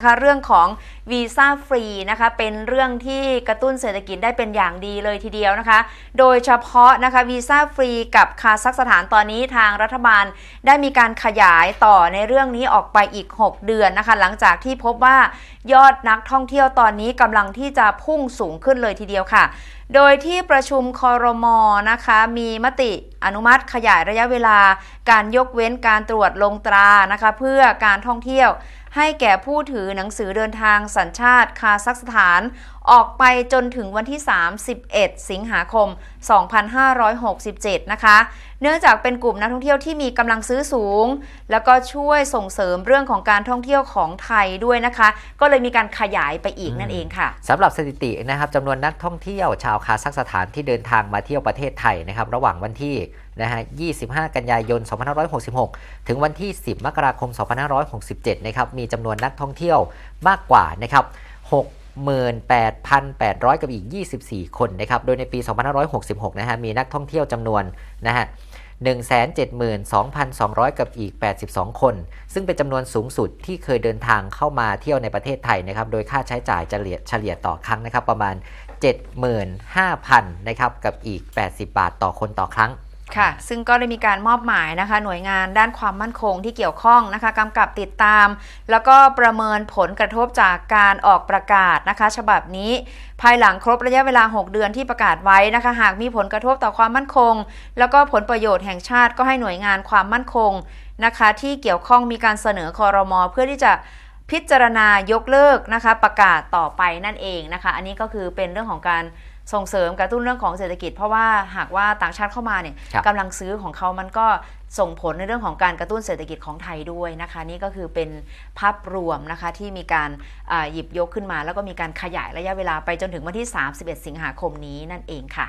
นะคะเรื่องของวีซ่าฟรีนะคะเป็นเรื่องที่กระตุ้นเศรษฐกิจได้เป็นอย่างดีเลยทีเดียวนะคะ โดยเฉพาะนะคะวีซ่าฟรีกับคาซัคสถานตอนนี้ทางรัฐบาลได้มีการขยายต่อในเรื่องนี้ออกไปอีก 6 เดือนนะคะ หลังจากที่พบว่ายอดนักท่องเที่ยวตอนนี้กำลังที่จะพุ่งสูงขึ้นเลยทีเดียวค่ะ โดยที่ประชุมคอรมอนะคะมีมติอนุมัติขยายระยะเวลา การยกเว้นการตรวจลงตรานะคะเพื่อการท่องเที่ยวให้แก่ผู้ถือหนังสือเดินทางสัญชาติคาซัคสถาน ออกไปจนถึงวันที่ 31 สิงหาคม 2567 นะคะ เนื่องจากเป็นกลุ่มนักท่องเที่ยวที่มีกำลังซื้อสูง แล้วก็ช่วยส่งเสริมเรื่องของการท่องเที่ยวของไทยด้วยนะคะ ก็เลยมีการขยายไปอีกนั่นเองค่ะสำหรับสถิตินะครับจำนวนนักท่องเที่ยวชาวคาซัคสถานที่เดินทางมาเที่ยวประเทศไทยนะครับ ระหว่างวันที่นะฮะ 25 กันยายน 2566 ถึงวันที่ 10 มกราคม 2567 นะครับ มีจำนวนนักท่องเที่ยวมากกว่านะครับ68,800 กับอีก 24 คนนะครับ โดยในปี 2566 นะฮะ มีนักท่องเที่ยวจำนวนนะฮะ172,200 กับอีก 82 คน ซึ่งเป็นจำนวนสูงสุดที่เคยเดินทางเข้ามาเที่ยวในประเทศไทยนะครับ โดยค่าใช้จ่ายเฉลี่ยเฉลี่ยต่อครั้งนะครับ ประมาณ 75,000นะครับกับอีก 80 บาทต่อคนต่อครั้ง ค่ะ ซึ่งก็ได้มีการมอบหมายนะคะ หน่วยงานด้านความมั่นคงที่เกี่ยวข้องนะคะกำกับติดตาม แล้วก็ประเมินผลกระทบจากการออกประกาศนะคะ ฉบับนี้ ภายหลังครบระยะเวลา 6 เดือนที่ประกาศไว้นะคะ หากมีผลกระทบต่อความมั่นคง แล้วก็ผลประโยชน์แห่งชาติก็ให้หน่วยงานความมั่นคงนะคะ ที่เกี่ยวข้องมีการเสนอคอรมอเพื่อที่จะ พิจารณายกเลิกนะคะประกาศต่อไปนั่นเองนะคะ อันนี้ก็คือเป็นเรื่องของการส่งเสริมกระตุ้นเรื่องของเศรษฐกิจ เพราะว่าหากว่าต่างชาติเข้ามาเนี่ยครับกำลังซื้อของเขามันก็ส่งผลในเรื่องของการกระตุ้นเศรษฐกิจของไทยด้วยนะคะ นี่ก็คือเป็นภาพรวมนะคะที่มีการอ่าหยิบยกขึ้นมา แล้วก็มีการขยายระยะเวลาไปจนถึงวันที่ 31 สิงหาคมนี้นั่นเองค่ะ